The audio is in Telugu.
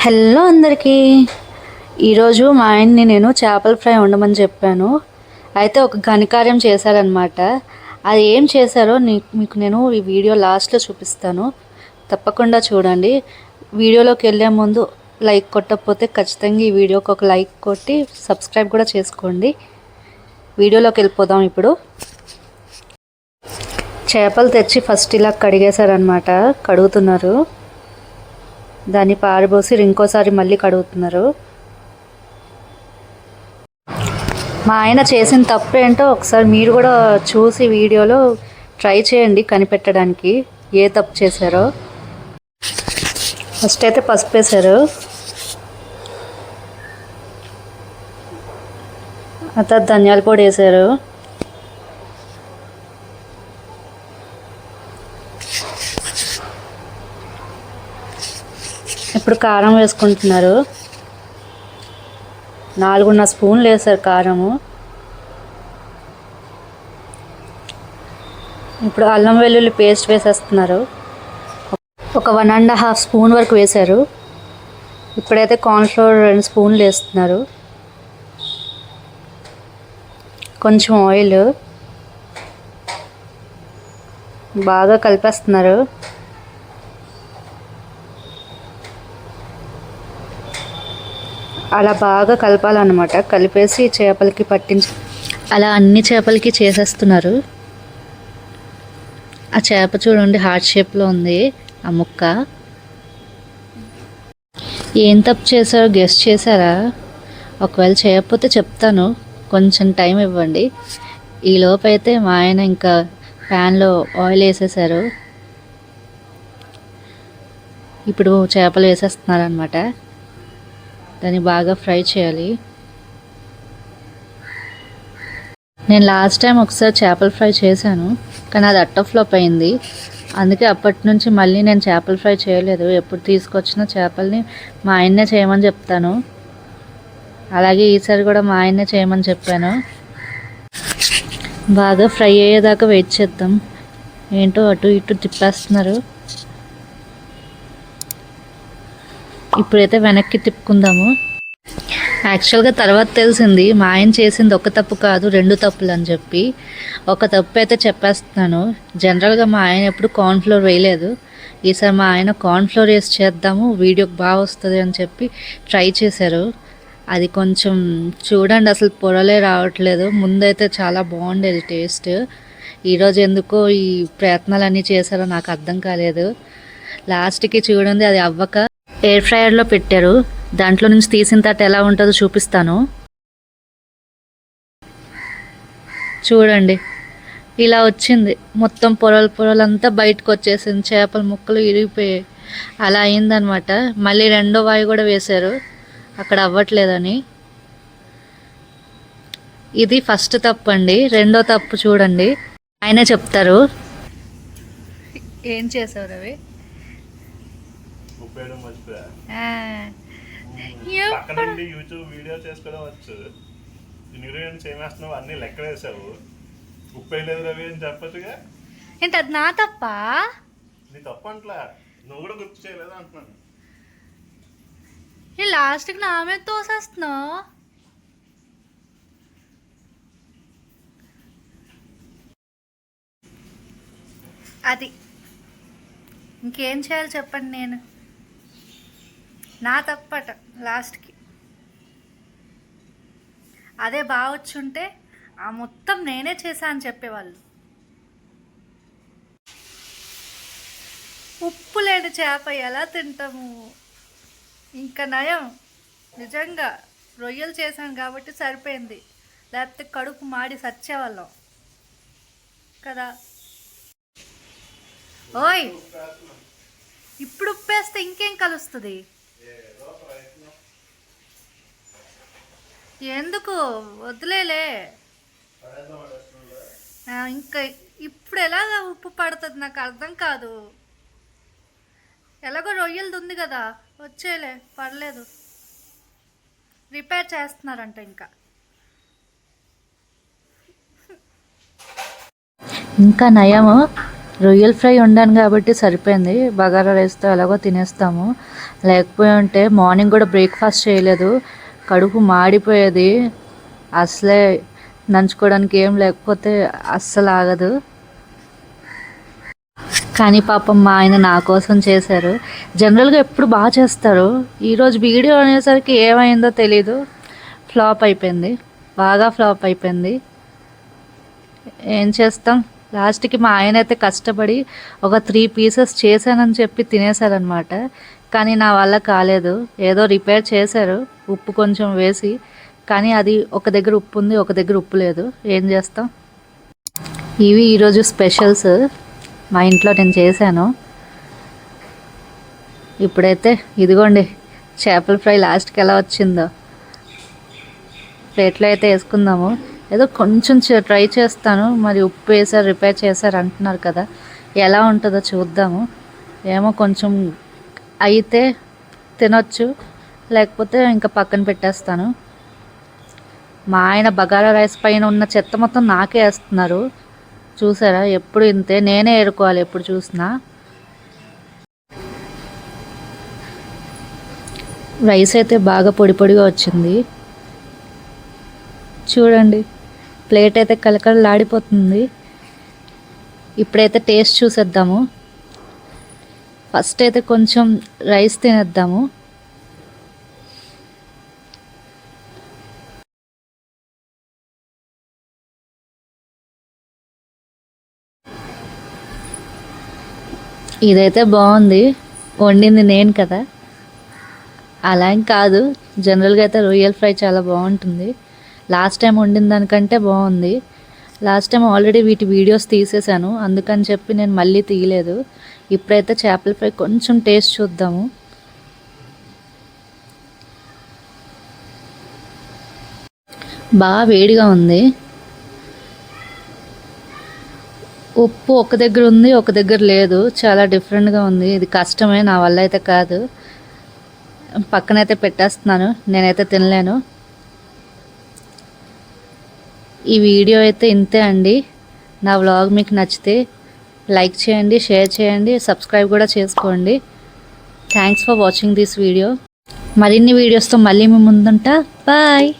హలో అందరికీ. ఈరోజు మా ఆయన్ని నేను చేపల ఫ్రై వండమని చెప్పాను. అయితే ఒక ఘనకార్యం చేశారనమాట అది ఏం చేశారో నీ- మీకు నేను ఈ వీడియో లాస్ట్లో చూపిస్తాను. తప్పకుండా చూడండి. వీడియోలోకి వెళ్ళే ముందు లైక్ కొట్టకపోతే ఖచ్చితంగా ఈ వీడియోకి ఒక లైక్ కొట్టి సబ్స్క్రైబ్ కూడా చేసుకోండి. వీడియోలోకి వెళ్ళిపోదాం ఇప్పుడు. చేపలు తెచ్చి ఫస్ట్ ఇలా కడిగేశారనమాట కడుగుతున్నారు. దాన్ని పారబోసి ఇంకోసారి మళ్ళీ కడుగుతున్నారు. మా ఆయన చేసిన తప్పు ఏంటో ఒకసారి మీరు కూడా చూసి వీడియోలో ట్రై చేయండి కనిపెట్టడానికి ఏ తప్పు చేశారో. ఫస్ట్ అయితే పసుపు వేశారు. ఆ తర్వాత ధనియాల పొడి వేశారు. ఇప్పుడు కారం వేసుకుంటున్నారు. నాలుగున్నర స్పూన్లు వేసారు కారము. ఇప్పుడు అల్లం వెల్లుల్లి పేస్ట్ వేసేస్తున్నారు. ఒక వన్ అండ్ హాఫ్ స్పూన్ వరకు వేశారు. ఇప్పుడైతే కార్న్ఫ్లోర్ రెండు స్పూన్లు వేస్తున్నారు. కొంచెం ఆయిల్ బాగా కలిపేస్తున్నారు. అలా బాగా కలపాలన్నమాట. కలిపేసి చేపలకి పట్టించి అలా అన్ని చేపలకి చేసేస్తున్నారు. ఆ చేప చూడండి హార్ట్ షేప్లో ఉంది ఆ ముక్క. ఏం తప్పు చేశారో గెస్ట్ చేశారా? ఒకవేళ చేయకపోతే చెప్తాను. కొంచెం టైం ఇవ్వండి. ఈ లోపైతే మా ఆయన ఇంకా ప్యాన్లో ఆయిల్ వేసేసారు. ఇప్పుడు చేపలు వేసేస్తున్నారనమాట దాన్ని బాగా ఫ్రై చేయాలి. నేను లాస్ట్ టైం ఒకసారి చేపల ఫ్రై చేశాను కానీ అది అట్ట ఫ్లాప్ అయింది. అందుకే అప్పటి నుంచి మళ్ళీ నేను చేపల ఫ్రై చేయలేదు. ఎప్పుడు తీసుకొచ్చిన చేపల్ని మా ఆయన్నే చేయమని చెప్తాను. అలాగే ఈసారి కూడా మా ఆయన్నే చేయమని చెప్పాను. బాగా ఫ్రై అయ్యేదాకా వెయిట్ చేద్దాం. ఏంటో అటు ఇటు తిప్పేస్తున్నారు. ఇప్పుడైతే వెనక్కి తిప్పుకుందాము. యాక్చువల్గా తర్వాత తెలిసింది మా ఆయన చేసింది ఒక తప్పు కాదు రెండు తప్పులు అని చెప్పి. ఒక తప్పు అయితే చెప్పేస్తున్నాను. జనరల్గా మా ఆయన ఎప్పుడు కార్న్ఫ్లోర్ వేయలేదు. ఈసారి మా ఆయన కార్న్ఫ్లోర్ వేసి చేద్దాము వీడియోకి బాగా వస్తుంది అని చెప్పి ట్రై చేశారు. అది కొంచెం చూడండి అసలు పొరలే రావట్లేదు. ముందైతే చాలా బాగుండేది టేస్ట్. ఈరోజు ఎందుకో ఈ ప్రయత్నాలన్నీ చేశారో నాకు అర్థం కాలేదు. లాస్ట్కి చూడండి అది అవ్వక ఎయిర్ ఫ్రైయర్లో పెట్టారు. దాంట్లో నుంచి తీసిన తర్వాత ఎలా ఉంటుందో చూపిస్తాను. చూడండి. ఇలా వచ్చింది. మొత్తం పొరలు పొరలంతా బయటకు వచ్చేసింది. చేపల ముక్కలు ఇరిగిపోయాయి. అలా అయిందనమాట మళ్ళీ రెండో వాయి కూడా వేశారు. అక్కడ అవ్వట్లేదని. ఇది ఫస్ట్ తప్పు అండి రెండో తప్పు చూడండి. ఆయనే చెప్తారు. ఏం చేసావు రవి ఉపయోగం మర్చిపోయా పక్క నుండి యూట్యూబ్ వీడియో చేసుకోవడం వచ్చు. ఇంగ్రీడియంట్స్ ఏమేస్తున్నావు అన్ని లెక్క వేసావు. ఉప్పు వేయలేదు రవి అని చెప్పచ్చుగా. ఏంటి అది నా తప్ప? నీ తప్పు అంట్లా. నువ్వు కూడా గుర్తు చేయలేదు అంటున్నాను. ఈ లాస్ట్కి నా మీద తోసేస్తున్నావు. అది. ఇంకేం చేయాలి చెప్పండి నేను. నా తప్పట లాస్ట్కి. అదే బాగా వచ్చుంటే ఆ మొత్తం నేనే చేశా అని చెప్పేవాళ్ళు. ఉప్పు లేని చేప ఎలా తింటాము? ఇంకా నయం. నిజంగా రొయ్యలు చేశాను కాబట్టి సరిపోయింది. లేకపోతే కడుపు మాడి సచ్చేవాళ్ళం. కదా? ఓయ్! ఇప్పుడు ఉప్పేస్తే ఇంకేం కలుస్తుంది? ఎందుకు? వదిలేలే ఇంకా ఇప్పుడు ఎలాగ ఉప్పు పడుతుంది? నాకు అర్థం కాదు. ఎలాగో రొయ్యలది ఉంది కదా. వచ్చేలే పర్లేదు. రిపేర్ చేస్తున్నారంట ఇంకా. ఇంకా నయము రొయ్యల ఫ్రై వండాను కాబట్టి సరిపోయింది. బగారా రైస్తో ఎలాగో తినేస్తాము. లేకపోయి ఉంటే మార్నింగ్ కూడా బ్రేక్ఫాస్ట్ చేయలేదు. కడుపు మాడిపోయేది. అసలే నంచుకోవడానికి ఏం లేకపోతే అస్సలు ఆగదు. కానీ పాపం మా ఆయన నా కోసం చేశారు. జనరల్గా ఎప్పుడు బాగా చేస్తారు. ఈరోజు వీడియో అనేసరికి ఏమైందో తెలీదు. ఫ్లాప్ అయిపోయింది. బాగా ఫ్లాప్ అయిపోయింది. ఏం చేస్తాం? లాస్ట్కి మా ఆయన అయితే కష్టపడి ఒక త్రీ పీసెస్ చేశానని చెప్పి తినేశారనమాట కానీ నా వల్ల కాలేదు. ఏదో రిపేర్ చేశారు. ఉప్పు కొంచెం వేసి కానీ అది ఒక దగ్గర ఉప్పు ఉంది ఒక దగ్గర ఉప్పు లేదు. ఏం చేస్తాం? ఇవి ఈరోజు స్పెషల్స్. మా ఇంట్లో నేను చేశాను. ఇప్పుడైతే ఇదిగోండి చేపల ఫ్రై లాస్ట్కి ఎలా వచ్చిందో. ప్లేట్లో అయితే వేసుకుందాము. ఏదో కొంచెం చే- ట్రై చేస్తాను. మరి ఉప్పు వేసారు రిపేర్ చేశారు అంటున్నారు కదా. ఎలా ఉంటుందో చూద్దాము. ఏమో కొంచెం అయితే తినొచ్చు. లేకపోతే ఇంకా పక్కన పెట్టేస్తాను. మా ఆయన బగారా రైస్ పైన ఉన్న చెత్త మొత్తం నాకే వేస్తున్నారు. చూసారా? ఎప్పుడు ఇంతే? నేనే ఏరుకోవాలి ఎప్పుడు చూసినా. రైస్ అయితే బాగా పొడి పొడిగా వచ్చింది. చూడండి. ప్లేట్ అయితే కలకలలాడిపోతుంది ఇప్పుడైతే టేస్ట్ చూసేద్దాము. ఫస్ట్ అయితే కొంచెం రైస్ తినేద్దాము. ఇదైతే బాగుంది. వండింది నేను కదా. అలా ఏం కాదు. జనరల్గా అయితే రొయ్యల్ ఫ్రై చాలా బాగుంటుంది. లాస్ట్ టైం వండిన దానికంటే బాగుంది. లాస్ట్ టైం ఆల్రెడీ వీటి వీడియోస్ తీసేశాను. అందుకని చెప్పి నేను మళ్ళీ తీయలేదు. ఇప్పుడైతే చేపల ఫ్రై కొంచెం టేస్ట్ చూద్దాము. బాగా వేడిగా ఉంది. ఉప్పు ఒక దగ్గర ఉంది ఒక దగ్గర లేదు. చాలా డిఫరెంట్గా ఉంది. ఇది కష్టమే నా వల్ల అయితే కాదు. పక్కనైతే పెట్టేస్తున్నాను. నేనైతే తినలేను. ఈ వీడియో అయితే ఇంతే అండి. నా వ్లాగ్ మీకు నచ్చితే లైక్ చేయండి షేర్ చేయండి సబ్స్క్రైబ్ కూడా చేసుకోండి. Thanks for watching this video మరిన్ని వీడియోస్తో మళ్ళీ మీ ముందుంటా. బాయ్